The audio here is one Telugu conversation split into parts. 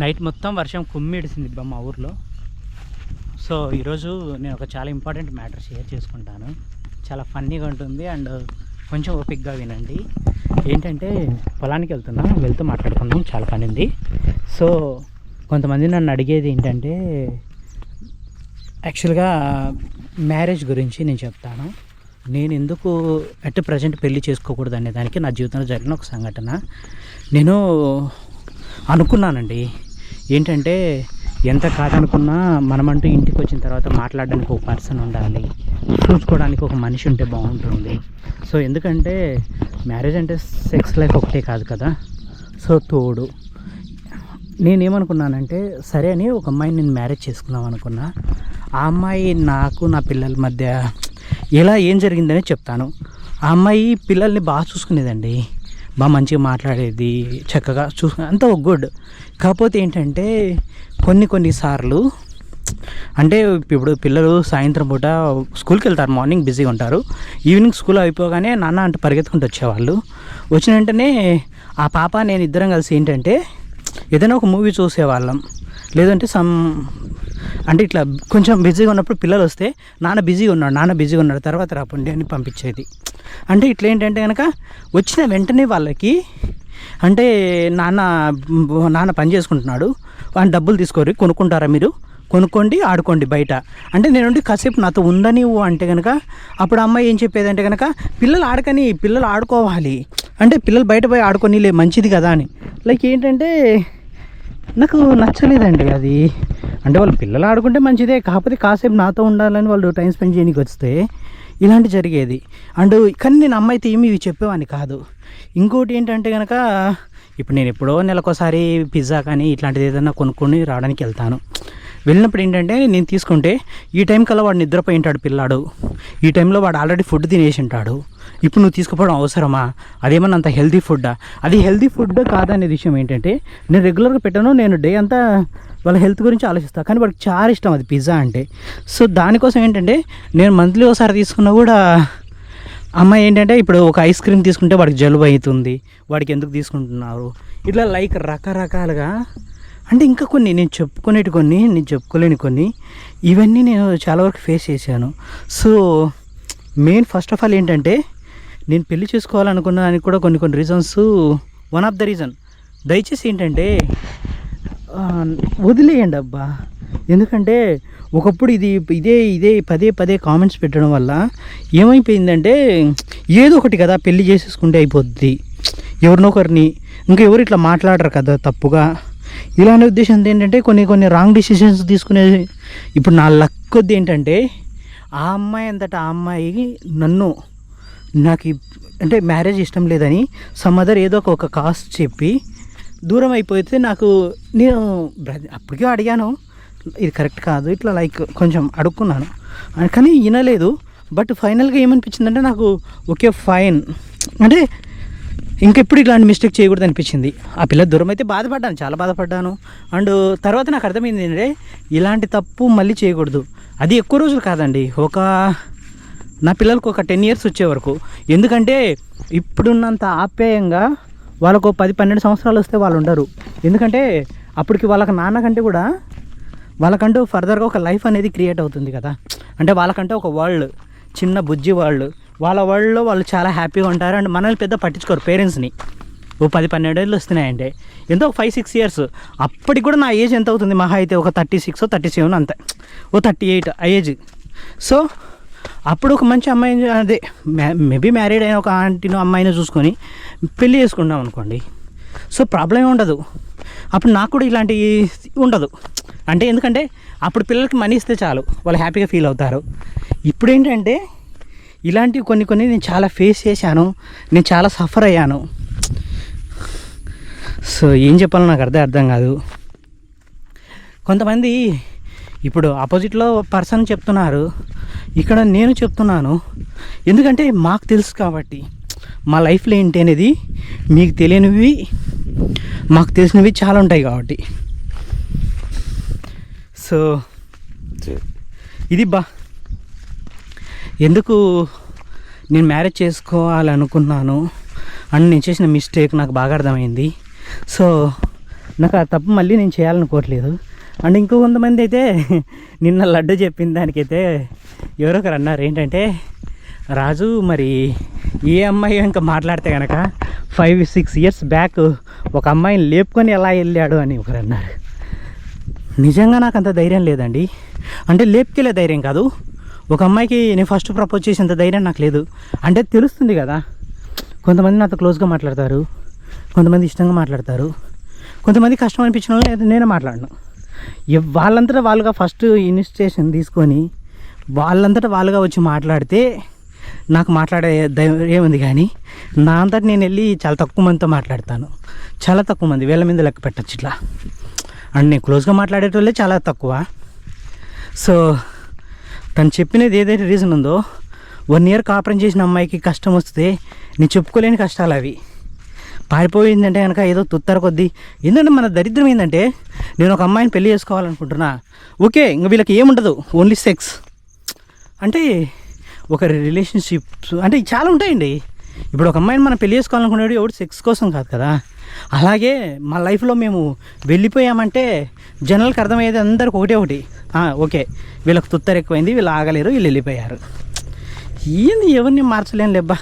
నైట్ మొత్తం వర్షం కుమ్మిడిసింది ఇబ్బా మా ఊర్లో. సో ఈరోజు నేను ఒక చాలా ఇంపార్టెంట్ మ్యాటర్ షేర్ చేసుకుంటాను. చాలా ఫన్నీగా ఉంటుంది అండ్ కొంచెం ఓపిక్గా వినండి. ఏంటంటే పొలానికి వెళ్తున్నాం వెళ్తూ మాట్లాడుకుందాం. చాలా పనింది సో కొంతమంది నన్ను అడిగేది ఏంటంటే యాక్చువల్గా మ్యారేజ్ గురించి నేను చెప్తాను. నేను ఎందుకు అట్ ప్రజెంట్ పెళ్ళి చేసుకోకూడదు అనే దానికి నా జీవితంలో జరిగిన ఒక సంఘటన. నేను అనుకున్నానండి. ఏంటంటే ఎంత కాదనుకున్నా మనమంటూ ఇంటికి వచ్చిన తర్వాత మాట్లాడడానికి ఒక పర్సన్ ఉండాలి. చూసుకోవడానికి ఒక మనిషి ఉంటే బాగుంటుంది. సో ఎందుకంటే మ్యారేజ్ అంటే సెక్స్ లైఫ్ ఒకటే కాదు కదా. సో తోడు. నేనేమనుకున్నానంటే సరే అని ఒక అమ్మాయిని నేను మ్యారేజ్ చేసుకుందాం అనుకున్నా. ఆ అమ్మాయి నాకు నా పిల్లల మధ్య ఎలా ఏం జరిగిందని చెప్తాను. ఆ అమ్మాయి పిల్లల్ని బాగా చూసుకునేదండి. బాగా మంచిగా మాట్లాడేది చక్కగా చూ అంతా గుడ్ కాకపోతే ఏంటంటే కొన్ని కొన్ని సార్లు అంటే ఇప్పుడు పిల్లలు సాయంత్రం పూట స్కూల్కి వెళ్తారు మార్నింగ్ బిజీగా ఉంటారు. ఈవినింగ్ స్కూల్ అయిపోగానే నాన్న అంటే పరిగెత్తుకుంటూ వచ్చేవాళ్ళు. వచ్చిన వెంటనే ఆ పాప నేను ఇద్దరం కలిసి ఏంటంటే ఏదైనా ఒక మూవీ చూసేవాళ్ళం. లేదంటే సమ్ అంటే ఇట్లా కొంచెం బిజీగా ఉన్నప్పుడు పిల్లలు వస్తే నాన్న బిజీగా ఉన్నాడు నాన్న బిజీగా ఉన్నాడు తర్వాత రాపండి అని పంపించేది. అంటే ఇట్లా ఏంటంటే కనుక వచ్చిన వెంటనే వాళ్ళకి అంటే నాన్న నాన్న పని చేసుకుంటున్నాడు వాడిని డబ్బులు తీసుకోరు కొనుక్కుంటారా మీరు? కొనుక్కోండి ఆడుకోండి బయట. అంటే నేను కాసేపు నాతో ఉందని అంటే కనుక అప్పుడు అమ్మాయి ఏం చెప్పేదంటే కనుక పిల్లలు ఆడకని పిల్లలు ఆడుకోవాలి. అంటే పిల్లలు బయట పోయి ఆడుకొని లే మంచిది కదా అని. లైక్ ఏంటంటే నాకు నచ్చలేదండి అది. అంటే వాళ్ళు పిల్లలు ఆడుకుంటే మంచిదే కాకపోతే కాసేపు నాతో ఉండాలని వాళ్ళు టైం స్పెండ్ చేయడానికి వస్తే ఇలాంటి జరిగేది. అండ్ కానీ నేను అమ్మాయితో ఏమి ఇవి చెప్పేవాడిని కాదు. ఇంకోటి ఏంటంటే కనుక ఇప్పుడు నేను ఎప్పుడో నెలకోసారి పిజ్జా కానీ ఇట్లాంటిది ఏదైనా కొనుక్కొని రావడానికి వెళ్తాను. వెళ్ళినప్పుడు ఏంటంటే నేను తీసుకుంటే ఈ టైం కల్లా వాడు నిద్రపోయి ఉంటాడు పిల్లాడు. ఈ టైంలో వాడు ఆల్రెడీ ఫుడ్ తినేసి ఉంటాడు. ఇప్పుడు నువ్వు తీసుకుపోవడం అవసరమా? అదేమన్నా అంత హెల్దీ ఫుడ్డా అది హెల్దీ ఫుడ్ కాదనే విషయం ఏంటంటే నేను రెగ్యులర్గా పెట్టాను నేను డే అంతా వాళ్ళ హెల్త్ గురించి ఆలోచిస్తాను కానీ వాడికి చాలా ఇష్టం అది పిజ్జా అంటే. సో దానికోసం ఏంటంటే నేను మంత్లీ ఒకసారి తీసుకున్నా కూడా అమ్మాయి ఏంటంటే ఇప్పుడు ఒక ఐస్ క్రీమ్ తీసుకుంటే వాడికి జలుబు అవుతుంది. వాడికి ఎందుకు తీసుకుంటున్నారు? ఇట్లా లైక్ రకరకాలుగా అంటే ఇంకా కొన్ని నేను చెప్పుకునేటి కొన్ని నేను చెప్పుకోలేని కొన్ని ఇవన్నీ నేను చాలా వరకు ఫేస్ చేశాను. So main first of all ఏంటంటే నేను పెళ్ళి చేసుకోవాలనుకున్న దానికి కూడా కొన్ని కొన్ని reasons one of the reason దయచేసి ఏంటంటే వదిలేయండి అబ్బా. ఎందుకంటే ఒకప్పుడు ఇది ఇదే ఇదే పదే పదే కామెంట్స్ పెట్టడం వల్ల ఏమైపోయిందంటే ఏదో ఒకటి కదా పెళ్ళి చేసేసుకుంటే అయిపోద్ది. ఎవరినొకరిని ఇంకా ఎవరు ఇట్లా మాట్లాడరు కదా తప్పుగా. ఇలాంటి ఉద్దేశంతో ఏంటంటే కొన్ని కొన్ని రాంగ్ డిసిషన్స్ తీసుకునే ఇప్పుడు నా లక్ కొద్ది ఏంటంటే ఆ అమ్మాయి అంతటా ఆ అమ్మాయి నన్ను నాకు అంటే మ్యారేజ్ ఇష్టం లేదని సమ్ అదర్ ఏదో ఒక- కాస్ట్ చెప్పి దూరం అయిపోతే నాకు నేను అప్పటికే అడిగాను. ఇది కరెక్ట్ కాదు ఇట్లా లైక్ కొంచెం అడుక్కున్నాను. కానీ వినలేదు. బట్ ఫైనల్గా ఏమనిపించిందంటే నాకు ఓకే ఫైన్ అంటే ఇంకెప్పుడు ఇలాంటి మిస్టేక్ చేయకూడదు అనిపించింది. ఆ పిల్ల దూరం అయితే బాధపడ్డాను చాలా బాధపడ్డాను. అండ్ తర్వాత నాకు అర్థమైంది ఏంటంటే ఇలాంటి తప్పు మళ్ళీ చేయకూడదు. అది ఎక్కువ రోజులు కాదండి. ఒక నా పిల్లలకు ఒక టెన్ ఇయర్స్ వచ్చే వరకు. ఎందుకంటే ఇప్పుడున్నంత ఆప్యాయంగా వాళ్ళకు పది పన్నెండు సంవత్సరాలు వస్తే వాళ్ళు ఉండరు. ఎందుకంటే అప్పటికి వాళ్ళకి నాన్నకంటే కూడా వాళ్ళకంటూ ఫర్దర్గా ఒక లైఫ్ అనేది క్రియేట్ అవుతుంది కదా. అంటే వాళ్ళకంటే ఒక వరల్డ్ చిన్న బుజ్జి వరల్డ్ వాళ్ళ వరల్డ్లో వాళ్ళు చాలా హ్యాపీగా ఉంటారు అండ్ మనల్ని పెద్ద పట్టించుకోరు పేరెంట్స్ని ఓ పది పన్నెండు ఏళ్ళు వస్తున్నాయంటే. ఎంతో ఒక ఫైవ్ సిక్స్ ఇయర్స్ అప్పటికి కూడా నా ఏజ్ ఎంత అవుతుంది? మహా అయితే ఒక థర్టీ సిక్స్ థర్టీ సెవెన్ అంతే. ఓ థర్టీ ఎయిట్ ఆ ఏజ్ సో అప్పుడు ఒక మంచి అమ్మాయిని అదే మేబీ మ్యారీడ్ అయిన ఒక ఆంటీనో అమ్మాయిని చూసుకొని పెళ్ళి చేసుకున్నాం అనుకోండి. సో ప్రాబ్లం ఉండదు. అప్పుడు నాకు కూడా ఇలాంటి ఉండదు. అంటే ఎందుకంటే అప్పుడు పిల్లలకి మనీ ఇస్తే చాలు. వాళ్ళు హ్యాపీగా ఫీల్ అవుతారు. ఇప్పుడు ఏంటంటే ఇలాంటివి కొన్ని కొన్ని నేను చాలా ఫేస్ చేశాను. నేను చాలా సఫర్ అయ్యాను. సో ఏం చెప్పాలో నాకు అర్థం అర్థం కాదు. కొంతమంది ఇప్పుడు ఆపోజిట్లో పర్సన్ చెప్తున్నారు. ఇక్కడ నేను చెప్తున్నాను. ఎందుకంటే మాకు తెలుసు కాబట్టి. మా లైఫ్లో ఏంటి అనేది మీకు తెలియనివి మాకు తెలిసినవి చాలా ఉంటాయి కాబట్టి. సో ఇది బా. ఎందుకు నేను మ్యారేజ్ చేసుకోవాలనుకున్నాను అండ్ నేను చేసిన మిస్టేక్ నాకు బాగా అర్థమైంది. సో నాకు ఆ తప్పు మళ్ళీ నేను చేయాలనుకోవట్లేదు. అండ్ ఇంకో కొంతమంది అయితే నిన్న లడ్డు చెప్పిన దానికైతే ఎవరో ఒకరు అన్నారు ఏంటంటే రాజు మరి ఏ అమ్మాయి ఇంకా మాట్లాడితే కనుక ఫైవ్ సిక్స్ ఇయర్స్ బ్యాక్ ఒక అమ్మాయిని లేపుకొని ఎలా వెళ్ళాడు? అని ఒకరు అన్నారు నిజంగా నాకు అంత ధైర్యం లేదండి. అంటే లేపుకెళ్ళే ధైర్యం కాదు. ఒక అమ్మాయికి నేను ఫస్ట్ ప్రపోజ్ చేసేంత ధైర్యం నాకు లేదు. అంటే తెలుస్తుంది కదా కొంతమంది నాతో క్లోజ్గా మాట్లాడతారు కొంతమంది ఇష్టంగా మాట్లాడతారు కొంతమంది కష్టం అనిపించిన వాళ్ళు అయితే నేనే మాట్లాడను. వాళ్ళంతటా వాళ్ళుగా ఫస్ట్ ఇనిషియేషన్ తీసుకొని వాళ్ళంతటా వాళ్ళుగా వచ్చి మాట్లాడితే నాకు మాట్లాడే ధైర్యం ఉంది కానీ నా అంతటి నేను వెళ్ళి చాలా తక్కువ మందితో మాట్లాడతాను. చాలా తక్కువ మంది వేల మీద లెక్క పెట్టచ్చు ఇట్లా. అండ్ నేను క్లోజ్గా మాట్లాడేటోళ్ళే చాలా తక్కువ. సో తను చెప్పినది ఏదైతే రీజన్ ఉందో వన్ ఇయర్ కాపురం చేసిన అమ్మాయికి కష్టం వస్తే నేను చెప్పుకోలేని కష్టాలు అవి. పారిపోయిందంటే కనుక ఏదో తుత్తర కొద్దీ. ఏంటంటే మన దరిద్రం ఏంటంటే నేను ఒక అమ్మాయిని పెళ్ళి చేసుకోవాలనుకుంటున్నా. ఓకే ఇంక వీళ్ళకి ఏముండదు? ఓన్లీ సెక్స్ అంటే ఒక రిలేషన్షిప్స్ అంటే చాలా ఉంటాయండి. ఇప్పుడు ఒక అమ్మాయిని మనం పెళ్ళి చేసుకోవాలనుకునేది ఎవడు సెక్స్ కోసం కాదు కదా. అలాగే మా లైఫ్లో మేము వెళ్ళిపోయామంటే జనాలకు అర్థమయ్యేది అందరికి ఒకటే ఒకటి. ఓకే వీళ్ళకి తుత్తర ఎక్కువైంది వీళ్ళు ఆగలేరు వీళ్ళు వెళ్ళిపోయారు. ఏంది ఎవరిని మార్చలేం లేబ్బా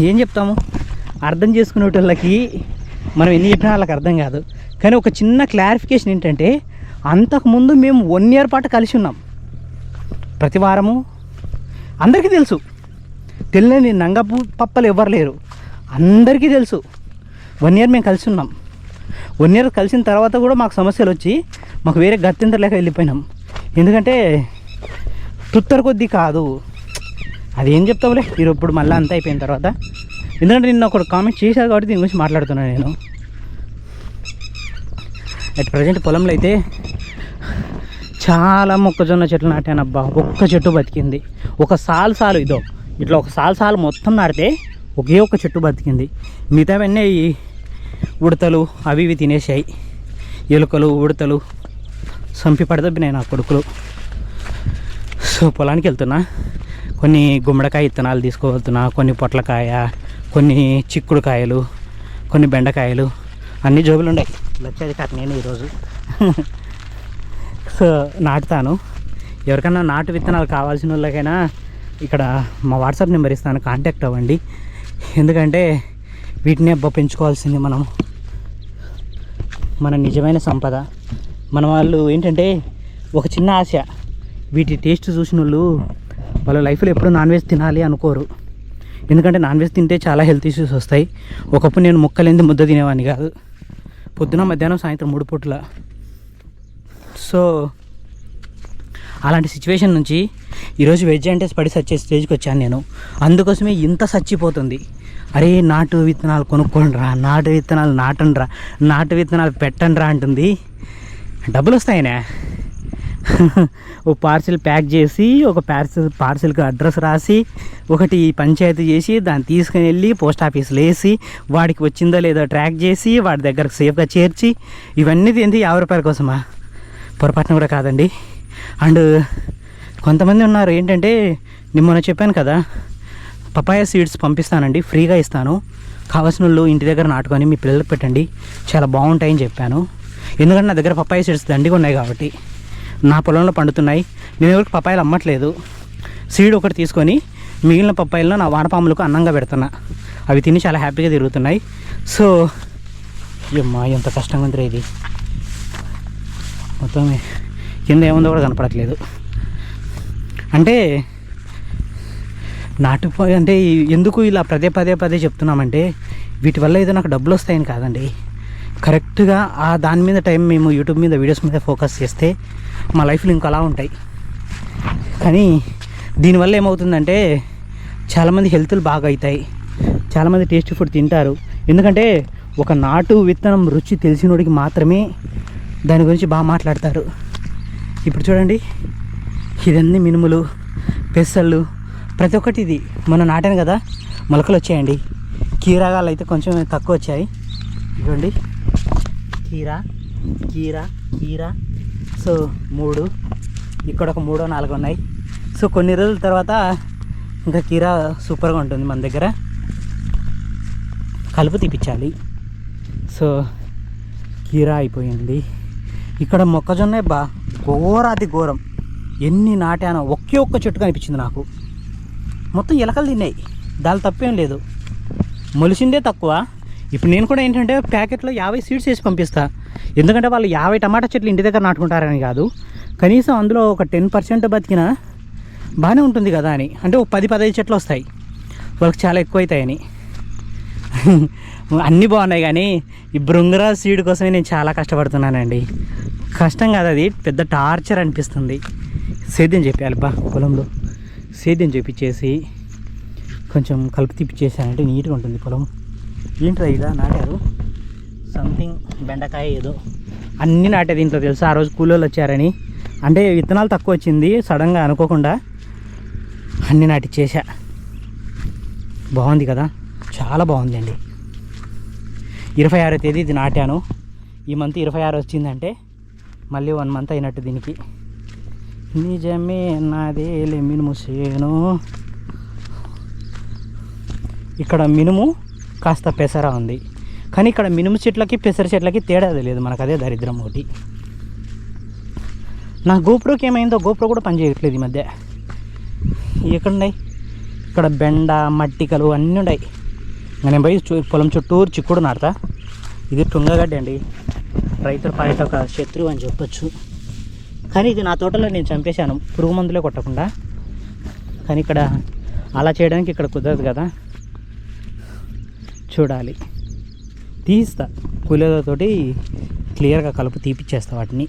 ఏం చెప్తాము? అర్థం చేసుకునేటోళ్ళకి మనం ఎన్ని చెప్పినా వాళ్ళకి అర్థం కాదు. కానీ ఒక చిన్న క్లారిఫికేషన్ ఏంటంటే అంతకుముందు మేము వన్ ఇయర్ పాటు కలిసి ఉన్నాం. ప్రతి వారము. అందరికీ తెలుసు. తెలియని నంగపు పప్పలు ఎవరు లేరు. అందరికీ తెలుసు. వన్ ఇయర్ మేము కలిసి ఉన్నాం. వన్ ఇయర్ కలిసిన తర్వాత కూడా మాకు సమస్యలు వచ్చి మాకు వేరే గత్యంతర లేక వెళ్ళిపోయినాం. ఎందుకంటే తుత్తర కొద్దీ కాదు. అది ఏం చెప్తావులే? మీరు ఇప్పుడు మళ్ళీ అంతా అయిపోయిన తర్వాత. ఎందుకంటే నిన్న ఒకడు కామెంట్ చేశారు కాబట్టి దీని గురించి మాట్లాడుతున్నాను నేను. అట్ ప్రజెంట్ పొలంలో అయితే చాలా మొక్కజొన్న చెట్లు నాటాను అబ్బా. ఒక్క చెట్టు బతికింది. ఒక సాల్ సాలు ఇదో. ఇట్లా ఒక సాల్ సాలు మొత్తం నాటితే ఒకే ఒక్క చెట్టు బతికింది. మిగతావన్నీ ఉడతలు అవి ఇవి తినేసాయి ఎలుకలు ఉడతలు సంపి పడదబ్బినాయి నా కొడుకులు. సో పొలానికి వెళ్తున్నా. కొన్ని గుమ్మడికాయ విత్తనాలు తీసుకువెళ్తున్నా కొన్ని పొట్లకాయ కొన్ని చిక్కుడుకాయలు కొన్ని బెండకాయలు అన్ని జోబులు ఉన్నాయి వచ్చేది కాదు నేను ఈరోజు. సో నాటుతాను. ఎవరికైనా నాటు విత్తనాలు కావాల్సిన వాళ్ళకైనా ఇక్కడ మా వాట్సాప్ నెంబర్ ఇస్తాను కాంటాక్ట్ అవ్వండి. ఎందుకంటే వీటిని అబ్బా పెంచుకోవాల్సింది మనం. మన నిజమైన సంపద. మన వాళ్ళు ఏంటంటే ఒక చిన్న ఆశ. వీటి టేస్ట్ చూసిన వాళ్ళు వాళ్ళ లైఫ్లో ఎప్పుడు నాన్ వెజ్ తినాలి అనుకోరు. ఎందుకంటే నాన్ వెజ్ తింటే చాలా హెల్త్ ఇష్యూస్ వస్తాయి. ఒకప్పుడు నేను ముక్కలేంది ముద్ద తినేవాడిని కాదు. పొద్దున మధ్యాహ్నం సాయంత్రం మూడు పూట్ల. సో అలాంటి సిచ్యువేషన్ నుంచి ఈరోజు వెజ్ అంటే పడి సచ్చే స్టేజ్కి వచ్చాను నేను. అందుకోసమే ఇంత చచ్చిపోతుంది అరే నాటు విత్తనాలు కొనుక్కోండి రా నాటు విత్తనాలు నాటండి రా నాటు విత్తనాలు పెట్టండి రా అంటుంది. డబ్బులు వస్తాయనే. ఓ పార్సిల్ ప్యాక్ చేసి ఒక పార్సిల్ పార్సిల్కి అడ్రస్ రాసి ఒకటి పంచాయతీ చేసి దాన్ని తీసుకుని వెళ్ళి పోస్ట్ ఆఫీస్లో వేసి వాడికి వచ్చిందో లేదో ట్రాక్ చేసి వాడి దగ్గరకు సేఫ్గా చేర్చి ఇవన్నీ ఏంటి యాభై రూపాయల కోసమా? పొరపాటున కూడా కాదండి. అండ్ కొంతమంది ఉన్నారు ఏంటంటే నిన్న చెప్పాను కదా పపాయ సీడ్స్ పంపిస్తానండి ఫ్రీగా ఇస్తాను. కావాల్సిన వాళ్ళు ఇంటి దగ్గర నాటుకొని మీ పిల్లలకు పెట్టండి. చాలా బాగుంటాయని చెప్పాను. ఎందుకంటే నా దగ్గర పపాయ సీడ్స్ దండిగా ఉన్నాయి కాబట్టి. నా పొలంలో పండుతున్నాయి. నేను ఎవరికి పప్పాయలు అమ్మట్లేదు. సీడ్ ఒకటి తీసుకొని మిగిలిన పప్పాయలను నా వానపాములకు అన్నంగా పెడుతున్నా. అవి తిని చాలా హ్యాపీగా తిరుగుతున్నాయి. సో అమ్మా ఎంత కష్టంగా ఉందిరా ఇది. మొత్తం కింద ఏముందో కూడా కనపడట్లేదు. అంటే నాటుపోయి అంటే ఎందుకు ఇలా పదే పదే పదే చెప్తున్నామంటే వీటి వల్ల ఏదో నాకు డబ్బులు వస్తాయని కాదండి. కరెక్ట్గా ఆ దాని మీద టైం మేము యూట్యూబ్ మీద వీడియోస్ మీద ఫోకస్ చేస్తే మా లైఫ్లో ఇంకా అలా ఉంటాయి. కానీ దీనివల్ల ఏమవుతుందంటే చాలామంది హెల్త్లు బాగా అవుతాయి. చాలామంది టేస్టీ ఫుడ్ తింటారు. ఎందుకంటే ఒక నాటు విత్తనం రుచి తెలిసినోడికి మాత్రమే దాని గురించి బాగా మాట్లాడతారు. ఇప్పుడు చూడండి. ఇదన్నీ మినుములు పెసళ్ళు ప్రతి ఒక్కటి ఇది. మొన్న నాటాను కదా మొలకలు వచ్చాయండి. కీరాగాలు అయితే కొంచెం తక్కువ వచ్చాయి. చూడండి కీరా కీరా కీరా. సో మూడు. ఇక్కడ ఒక మూడో నాలుగు ఉన్నాయి. సో కొన్ని రోజుల తర్వాత ఇంకా కీరా సూపర్గా ఉంటుంది మన దగ్గర. కలుపు తీపించాలి సో కీరా అయిపోయింది. ఇక్కడ మొక్కజొన్న బా ఘోరాది ఘోరం. ఎన్ని నాటానో ఒకే ఒక్క చెట్టు కనిపించింది నాకు. మొత్తం ఎలకలు తిన్నాయి. దాని తప్పేం లేదు. మొలిసిందే తక్కువ. ఇప్పుడు నేను కూడా ఏంటంటే ప్యాకెట్లో యాభై సీడ్స్ వేసి పంపిస్తా. ఎందుకంటే వాళ్ళు యాభై టమాటా చెట్లు ఇంటి దగ్గర నాటుకుంటారని కాదు. కనీసం అందులో ఒక టెన్ పర్సెంట్ బతికిన బాగానే ఉంటుంది కదా అని. అంటే ఒక పది పదహైదు చెట్లు వస్తాయి. వాళ్ళకి చాలా ఎక్కువ అవుతాయని అన్నీ బాగున్నాయి కానీ ఈ బృంగరా సీడ్ కోసమే నేను చాలా కష్టపడుతున్నానండి. కష్టం కాదు అది. పెద్ద టార్చర్ అనిపిస్తుంది. సేద్యం చెప్పాలి బా పొలంలో. సేద్యం చేపించేసి కొంచెం కలుపు తిప్పిచ్చేసానంటే నీట్గా ఉంటుంది పొలం. ఏంట్రా ఇలా నాటారు? సంథింగ్ బెండకాయ ఏదో. అన్నీ నాటే దీంట్లో తెలుసు? ఆ రోజు కూలీలు వచ్చారని. అంటే విత్తనాలు తక్కువ వచ్చింది సడన్గా అనుకోకుండా అన్ని నాటి చేశా. బాగుంది కదా? చాలా బాగుందండి. ఇరవై ఆరో తేదీ ఇది నాటాను. ఈ మంత్ ఇరవై ఆరు వచ్చిందంటే మళ్ళీ వన్ మంత్ అయినట్టు దీనికి. నిజమే నాదే మినుము సేను. ఇక్కడ మినుము కాస్త పెసర ఉంది. కానీ ఇక్కడ మినుము చెట్లకి పెసర చెట్లకి తేడా లేదు. మనకు అదే దరిద్రం ఒకటి. నా గోప్రోకి ఏమైందో గోప్రో కూడా పనిచేయట్లేదు ఈ మధ్య. ఎక్కడున్నాయి? ఇక్కడ బెండ మట్టికలు అన్నీ ఉన్నాయి. నేను పోయి చూ- పొలం చుట్టూరు చిక్కుడు నాడతా ఇది టుంగగడ్డ అండి. రైతుల పాలిట ఒక శత్రువు అని చెప్పొచ్చు. కానీ ఇది నా తోటలో నేను చంపేశాను. పురుగు మందులే కొట్టకుండా. కానీ ఇక్కడ అలా చేయడానికి ఇక్కడ కుదరదు కదా. చూడాలి. తీస్తా. కూలీలతోటి క్లియర్గా కలుపు తీపిచ్చేస్తా వాటిని.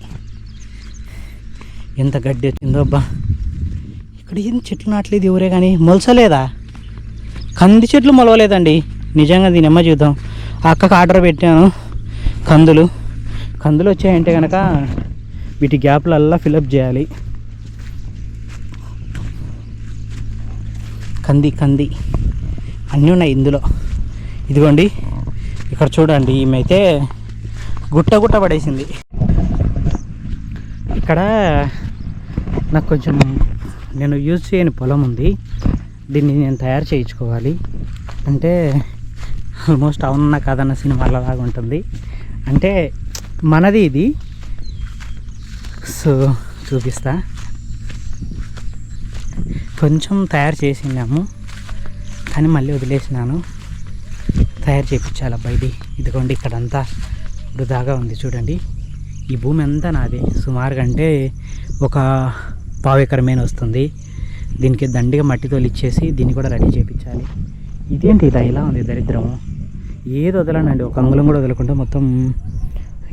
ఎంత గడ్డి వచ్చిందో అబ్బా. ఇక్కడ ఏం చెట్లు నాటలేదు ఎవరే కానీ మొలసలేదా? కంది చెట్లు మొలవలేదండి. నిజంగా దీని అమ్మ చూద్దాం. ఆ అక్కకు ఆర్డర్ పెట్టాను. కందులు. కందులు వచ్చాయంటే కనుక వీటి గ్యాప్లల్లా ఫిలప్ చేయాలి. కంది కంది. అన్నీ ఉన్నాయి ఇందులో. ఇదిగోండి. ఇక్కడ చూడండి ఈమె అయితే గుట్ట గుట్ట పడేసింది. ఇక్కడ నాకు కొంచెం నేను యూజ్ చేయని పొలం ఉంది. దీన్ని నేను తయారు చేయించుకోవాలి. అంటే ఆల్మోస్ట్ అవునన్నా కాదన్న సినిమాలలాగా ఉంటుంది. అంటే మనది ఇది. సో చూపిస్తా. కొంచెం తయారు చేసినాము కానీ మళ్ళీ వదిలేసినాను. తయారు చేయించాలి అబ్బాయిది ఇదిగోండి ఇక్కడంతా వృధాగా ఉంది చూడండి. ఈ భూమి అంతా నాది. సుమారుగా అంటే ఒక పావు ఎకరమైన వస్తుంది. దీనికి దండిగా మట్టి తోలిచ్చేసి దీన్ని కూడా రెడీ చేయించాలి ఇదేంటి ఇలా ఇలా ఉంది దరిద్రము? ఏది వదలనండి? ఒక అంగుళం కూడా వదలకుండా మొత్తం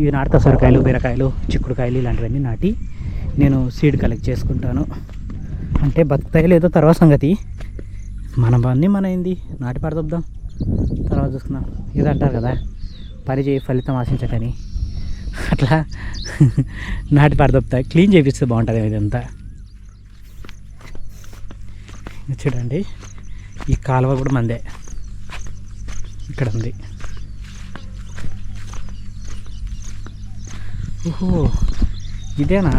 ఇవి నాటుతా సొరకాయలు బీరకాయలు చిక్కుడుకాయలు ఇలాంటివన్నీ నాటి నేను సీడ్ కలెక్ట్ చేసుకుంటాను. అంటే బత్తాయిలు లేదో తర్వాత సంగతి. మన పని మన ఏంది నాటి పడదొద్దాం తర్వాత చూసుకుందాం. ఇది అంటారు కదా పని చేయి ఫలితం ఆశించకని. అట్లా నాటి పడదొప్తా క్లీన్ చేపిస్తే బాగుంటుంది ఇదంతా. చూడండి ఈ కాలువ కూడా మందే. ఇక్కడ ఉంది. ఓహో ఇదేనా?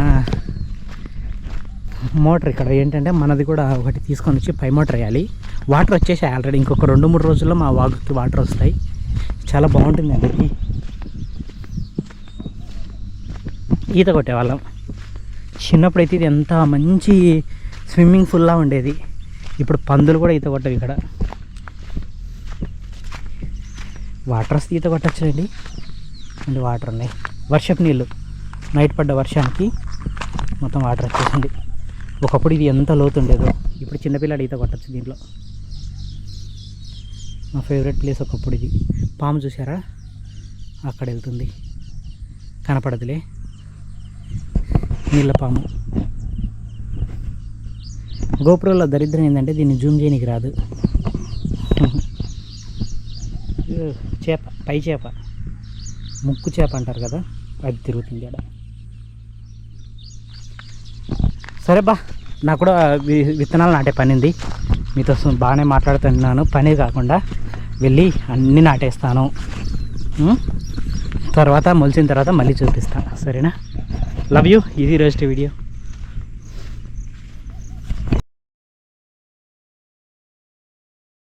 మోటార్ ఇక్కడ ఏంటంటే మనది కూడా ఒకటి తీసుకొని వచ్చి పై మోటార్ వేయాలి. వాటర్ వచ్చేసాయి ఆల్రెడీ. ఇంకొక రెండు మూడు రోజుల్లో మా వాగుకి వాటర్ వస్తాయి. చాలా బాగుంటుంది అండి ఈత కొట్టేవాళ్ళం. చిన్నప్పుడైతే ఇది ఎంత మంచి స్విమ్మింగ్ పూల్లా ఉండేది. ఇప్పుడు పందులు కూడా ఈత కొట్టవు ఇక్కడ. వాటర్ వస్తే ఈత కొట్టచ్చులేండి. అండి వాటర్ ఉన్నాయి. వర్షపు నీళ్ళు. నైట్ పడ్డ వర్షానికి మొత్తం వాటర్ వచ్చేసింది. ఒకప్పుడు ఇది ఎంత లోతుండేదో. ఇప్పుడు చిన్నపిల్లాడు ఈత కొట్టచ్చు దీంట్లో. మా ఫేవరెట్ ప్లేస్ ఒకప్పుడు ఇది. పాము చూసారా అక్కడ వెళ్తుంది. కనపడదులే. నీళ్ళ పాము. గోపురంలో దరిద్రం ఏంటంటే దీన్ని జూమ్ చేయనికి రాదు. చేప పై చేప. ముక్కు చేప అంటారు కదా అది తిరుగుతుంది అక్కడ సరే బా నాకు కూడా విత్తనాలు నాటే పని ఉంది. మీతో బాగానే మాట్లాడుతున్నాను. పని కాకుండా వెళ్ళి అన్నీ నాటేస్తాను. తర్వాత మొలిచిన తర్వాత మళ్ళీ చూపిస్తాను సరేనా? లవ్ యూ ఇది రోజు వీడియో